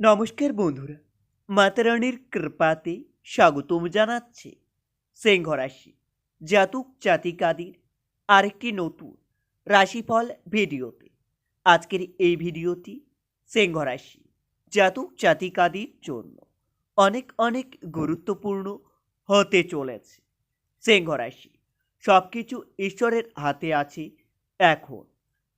নমস্কার বন্ধুরা মাতারানির কৃপাতে স্বাগতম জানাচ্ছে সিংহ রাশি জাতক জাতিকাদের আরেকটি নতুন রাশিফল ভিডিওতে। আজকের এই ভিডিওটি সিংহ রাশি জাতক জাতিকাদের জন্য অনেক অনেক গুরুত্বপূর্ণ হতে চলেছে। সিংহ সব কিছু ঈশ্বরের হাতে আছে এখন।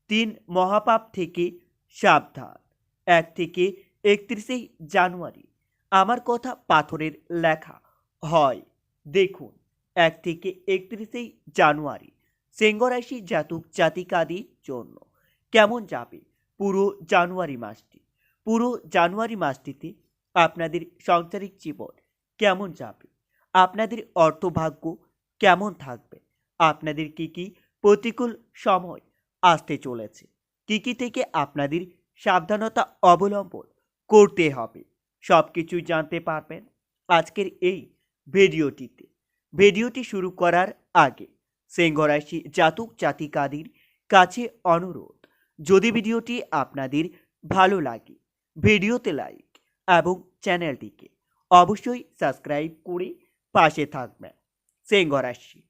তিন মহাপাপ থেকে সাবধান, এক থেকে একত্রিশে জানুয়ারি। আমার কথা পাথরের লেখা হয়। দেখুন, এক থেকে একত্রিশে জানুয়ারি সিংহরাশি জাতক জাতিকাদের জন্য। কেমন যাবে পুরো জানুয়ারি মাসটি? পুরো জানুয়ারি মাসটিতে আপনাদের সাংসারিক জীবন কেমন যাবে? আপনাদের অর্থভাগ্য কেমন থাকবে? আপনাদের কি কি প্রতিকূল সময় আসতে চলেছে? কি কি থেকে আপনাদের সাবধানতা অবলম্বন করতে হবে। সব কিছুই জানতে পারবেন আজকের এই ভিডিওটিতে। ভিডিওটি শুরু করার আগে সিংহরাশি জাতক জাতিকাদের কাছে অনুরোধ, যদি ভিডিওটি আপনাদের ভালো লাগে, ভিডিওতে লাইক এবং চ্যানেলটিকে অবশ্যই সাবস্ক্রাইব করে পাশে থাকবেন। সিংহরাশি,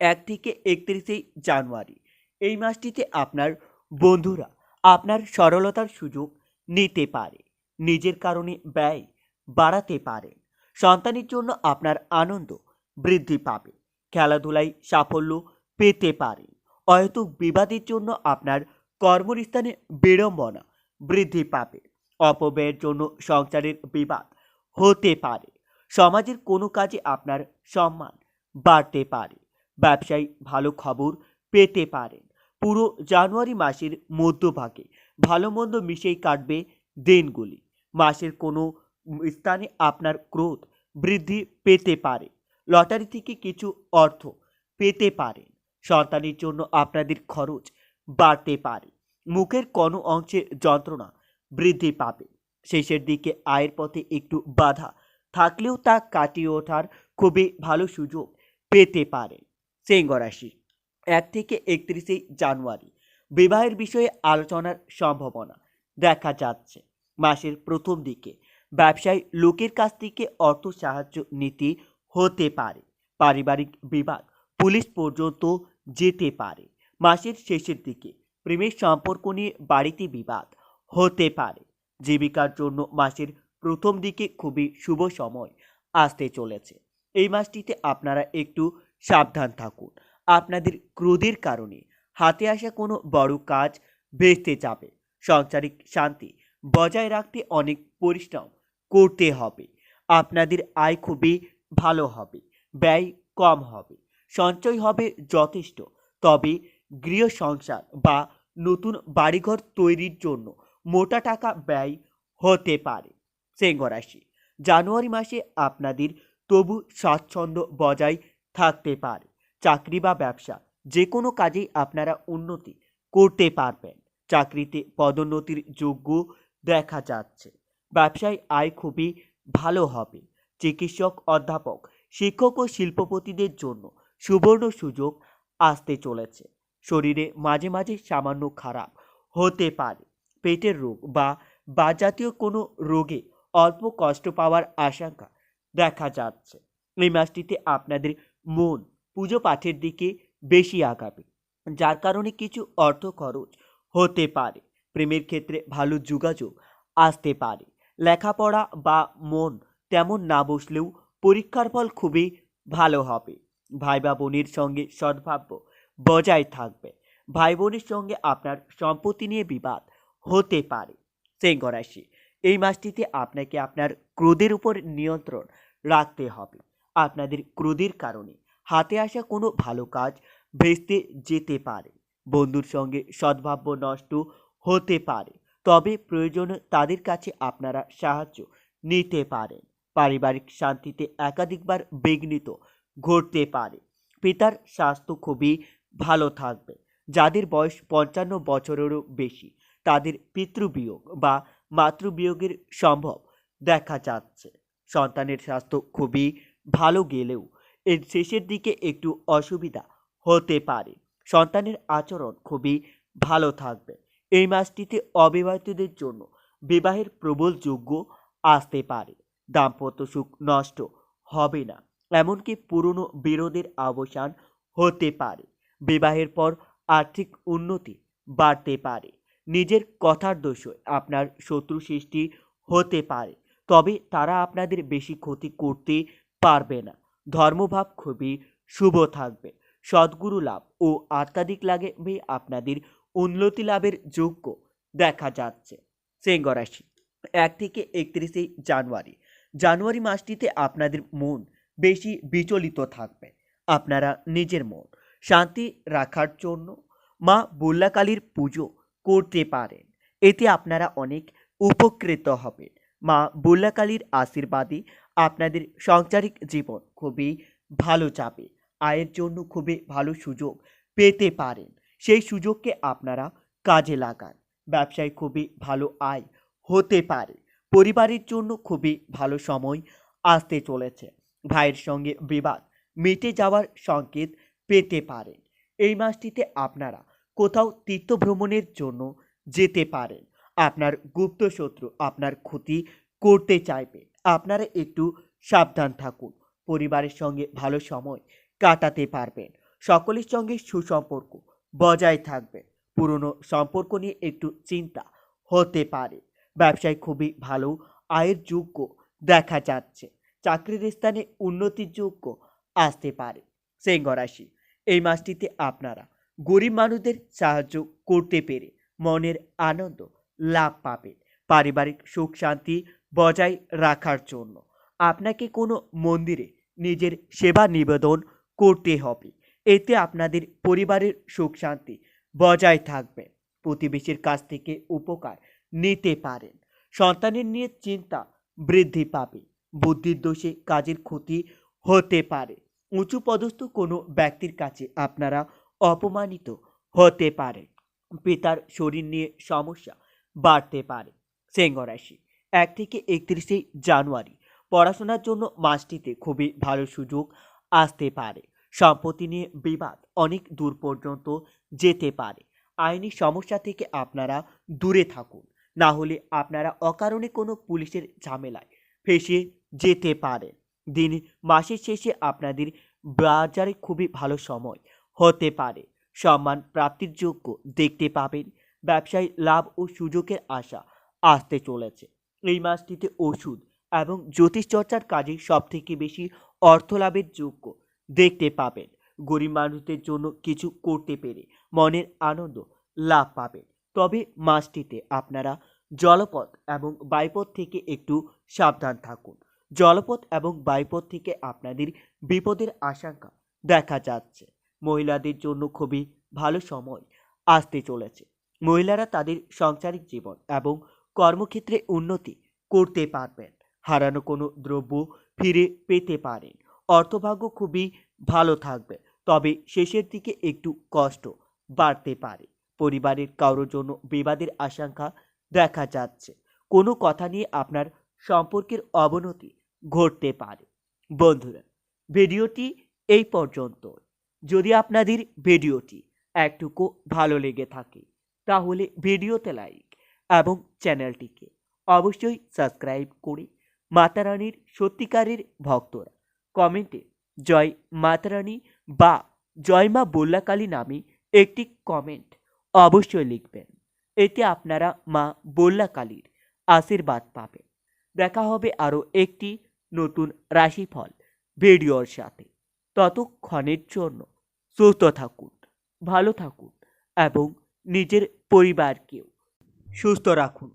এক থেকে একত্রিশে জানুয়ারি, এই মাসটিতে আপনার বন্ধুরা আপনার সরলতার সুযোগ নিতে পারে। নিজের কারণে ব্যয় বাড়াতে পারেন সন্তানের জন্য আপনার আনন্দ বৃদ্ধি পাবে। খেলাধুলায় সাফল্য পেতে পারেন অহেতুক বিবাদের জন্য আপনার কর্মস্থানে বিড়ম্বনা বৃদ্ধি পাবে। অপব্যয়ের জন্য সংসারের বিবাদ হতে পারে। সমাজের কোনো কাজে আপনার সম্মান বাড়তে পারে। ব্যবসায়ী ভালো খবর পেতে পারেন পুরো জানুয়ারি মাসের মধ্যভাগে ভালো মন্দ মিশেই কাটবে দিনগুলি। মাসের কোনো স্থানে আপনার ক্রোধ বৃদ্ধি পেতে পারে। লটারি থেকে কিছু অর্থ পেতে পারেন সন্তানের জন্য আপনাদের খরচ বাড়তে পারে। মুখের কোনো অংশে যন্ত্রণা বৃদ্ধি পাবে। শেষের দিকে আয়ের পথে একটু বাধা থাকলেও তা কাটিয়ে ওঠার খুবই ভালো সুযোগ পেতে পারে। সিংহ রাশি, এক থেকে একত্রিশে জানুয়ারি। বিবাহের বিষয়ে আলোচনার সম্ভাবনা দেখা যাচ্ছে। মাসের প্রথম দিকে। ব্যবসায়ী লোকের কাছ থেকে অর্থ সাহায্য নিতে হতে পারে। পারিবারিক বিবাদ পুলিশ পর্যন্ত যেতে পারে। মাসের শেষের দিকে প্রেমের সম্পর্ক নিয়ে বাড়িতে বিবাদ হতে পারে। জীবিকার জন্য মাসের প্রথম দিকে খুবই শুভ সময় আসতে চলেছে। এই মাসটিতে আপনারা একটু সাবধান থাকুন। আপনাদের ক্রোধের কারণে হাতে আসা কোনো বড় কাজ ভেস্তে যাবে। সাংসারিক শান্তি বজায় রাখতে অনেক পরিশ্রম করতে হবে। আপনাদের আয় খুবই ভালো হবে, ব্যয় কম হবে, সঞ্চয় হবে যথেষ্ট। তবে গৃহ সংসার বা নতুন বাড়িঘর তৈরির জন্য মোটা টাকা ব্যয় হতে পারে। সিংহ জানুয়ারি মাসে আপনাদের তবু স্বাচ্ছন্দ্য বজায় থাকতে পারে। চাকরি বা ব্যবসা যে কোনো কাজেই আপনারা উন্নতি করতে পারবেন। চাকরিতে পদোন্নতির যোগ্য দেখা যাচ্ছে। ব্যবসায় আয় খুবই ভালো হবে। চিকিৎসক, অধ্যাপক, শিক্ষক ও শিল্পপতিদের জন্য সুবর্ণ সুযোগ আসতে চলেছে। শরীরে মাঝে মাঝে সামান্য খারাপ হতে পারে। পেটের রোগ বা বা জাতীয় কোনো রোগে অল্প কষ্ট পাওয়ার আশঙ্কা দেখা যাচ্ছে। এই মাসটিতে আপনাদের মন পুজো পাঠের দিকে বেশি আগাবে, যার কারণে কিছু অর্থ খরচ হতে পারে। প্রেমের ক্ষেত্রে ভালো যোগাযোগ আসতে পারে। লেখাপড়া বা মন তেমন না বসলেও পরীক্ষার ফল খুবই ভালো হবে। ভাই বা বোনের সঙ্গে সদ্ভাব্য বজায় থাকবে। ভাই বোনের সঙ্গে আপনার সম্পত্তি নিয়ে বিবাদ হতে পারে। সিংহ রাশি, এই মাসটিতে আপনাকে আপনার ক্রোধের উপর নিয়ন্ত্রণ রাখতে হবে। আপনাদের ক্রোধের কারণে হাতে আসা কোনো ভালো কাজ ভেস্তে যেতে পারে। বন্ধুর সঙ্গে সদ্ভাব্য নষ্ট হতে পারে। তবে প্রয়োজনে তাদের কাছে আপনারা সাহায্য নিতে পারেন। পারিবারিক শান্তিতে একাধিকবার বিঘ্নিত ঘটতে পারে। পিতার স্বাস্থ্য খুবই ভালো থাকবে। যাদের বয়স পঞ্চান্ন বছরেরও বেশি, তাদের পিতৃবিয়োগ বা মাতৃবিয়োগের সম্ভব দেখা যাচ্ছে। সন্তানের স্বাস্থ্য খুবই ভালো গেলেও এর শেষের দিকে একটু অসুবিধা হতে পারে। সন্তানের আচরণ খুবই ভালো থাকবে। এই মাসটিতে অবিবাহিতদের জন্য বিবাহের প্রবল যোগ্য আসতে পারে। দাম্পত্য সুখ নষ্ট হবে না, এমনকি পুরনো বিরোধের অবসান হতে পারে। বিবাহের পর আর্থিক উন্নতি বাড়তে পারে। নিজের কথার দোষে আপনার শত্রু সৃষ্টি হতে পারে, তবে তারা আপনাদের বেশি ক্ষতি করতে পারবে না। ধর্মভাব খুবই শুভ থাকবে। সদ্গুরু লাভ ও আত্মাধিক লাভে আপনাদের উন্নতি লাভের যোগ্য দেখা যাচ্ছে। সিংহ রাশি, এক থেকে একত্রিশে জানুয়ারি। জানুয়ারি মাসটিতে আপনাদের মন বেশি বিচলিত থাকবে। আপনারা নিজের মন শান্তি রাখার জন্য মা বুল্লাকালীর পুজো করতে পারেন। এতে আপনারা অনেক উপকৃত হবেন। মা বুল্লাকালীর আশীর্বাদে আপনাদের সাংসারিক জীবন খুবই ভালো যাবে। আয়ের জন্য খুবই ভালো সুযোগ পেতে পারেন। সেই সুযোগকে আপনারা কাজে লাগান। ব্যবসায় খুবই ভালো আয় হতে পারে। পরিবারের জন্য খুবই ভালো সময় আসতে চলেছে। ভাইয়ের সঙ্গে বিবাদ মিটে যাওয়ার সংকেত পেতে পারেন। এই মাসটিতে আপনারা কোথাও তীর্থ ভ্রমণের জন্য যেতে পারেন। আপনার গুপ্ত শত্রু আপনার ক্ষতি করতে চাইবে। আপনারা একটু সাবধান থাকুন। পরিবারের সঙ্গে ভালো সময় কাটাতে পারবেন। সকলের সঙ্গে সুসম্পর্ক বজায় থাকবে। পুরনো সম্পর্ক নিয়ে একটু চিন্তা হতে পারে। ব্যবসায় খুবই ভালো আয়ের যোগ্য দেখা যাচ্ছে। চাকরির স্থানে উন্নতির যোগ্য আসতে পারে। সিংহ রাশি, এই মাসটিতে আপনারা গরিব মানুষদের সাহায্য করতে পেরে মনের আনন্দ লাভ পাবেন। পারিবারিক সুখ শান্তি বজায় রাখার জন্য। আপনাকে কোনো মন্দিরে নিজের সেবা নিবেদন করতে হবে। এতে আপনাদের পরিবারের সুখ শান্তি বজায় থাকবে। প্রতিবেশীর কাছ থেকে উপকার নিতে পারেন। সন্তানের নিয়ে চিন্তা বৃদ্ধি পাবে। বুদ্ধির দোষে কাজের ক্ষতি হতে পারে। উঁচু পদস্থ কোনো ব্যক্তির কাছে আপনারা অপমানিত হতে পারে পিতার শরীর নিয়ে সমস্যা বাড়তে পারে। সিংহ রাশি, এক থেকে একত্রিশে জানুয়ারি। পড়াশোনার জন্য মাসটিতে খুবই ভালো সুযোগ আসতে পারে। সম্পত্তি নিয়ে বিবাদ অনেক দূর পর্যন্ত যেতে পারে। আইনি সমস্যা থেকে আপনারা দূরে থাকুন, না হলে আপনারা অকারণে কোনো পুলিশের ঝামেলায় ফেসে যেতে পারেন। দিন মাসের শেষে আপনাদের বাজারে খুবই ভালো সময় হতে পারে। সম্মান প্রাপ্তির যোগ্য দেখতে পাবেন। ব্যবসায় লাভ ও সুযোগের আশা আসতে চলেছে। এই মাসটিতে ওষুধ এবং জ্যোতিষ চর্চার কাজে সব থেকে বেশি অর্থ লাভের যোগ্য দেখতে পাবেন। গরিব মানুষদের জন্য কিছু করতে পেরে মনের আনন্দ লাভ পাবেন। তবে মাসটিতে আপনারা জলপথ এবং বাইপথ থেকে একটু সাবধান থাকুন। জলপথ এবং বাইপথ থেকে আপনাদের বিপদের আশঙ্কা দেখা যাচ্ছে। মহিলাদের জন্য খুবই ভালো সময় আসতে চলেছে। মহিলারা তাদের সাংসারিক জীবন এবং কর্মক্ষেত্রে উন্নতি করতে পারবেন। হারানো কোনো দ্রব্য ফিরে পেতে পারেন। অর্থভাগ্য খুবই ভালো থাকবে। তবে শেষের দিকে একটু কষ্ট বাড়তে পারে। পরিবারের কারোর জন্য বিবাদের আশঙ্কা দেখা যাচ্ছে। কোনো কথা নিয়ে আপনার সম্পর্কের অবনতি ঘটতে পারে। বন্ধুরা, ভিডিওটি এই পর্যন্ত। যদি আপনাদের ভিডিওটি একটুকু ভালো লেগে থাকে, তাহলে ভিডিওতে লাইক এবং চ্যানেলটিকে অবশ্যই সাবস্ক্রাইব করে মাতারানীর সত্যিকারের ভক্তরা কমেন্টে, জয় মাতারানী বা জয় মা বল্লাকালী নামে একটি কমেন্ট অবশ্যই লিখবেন। এতে আপনারা মা বল্লাকালীর আশীর্বাদ পাবেন। দেখা হবে আরও একটি নতুন রাশিফল ভিডিওর সাথে। ততক্ষণের জন্য সুস্থ থাকুন, ভালো থাকুন এবং নিজের পরিবারকেও সুস্থ রাখুন।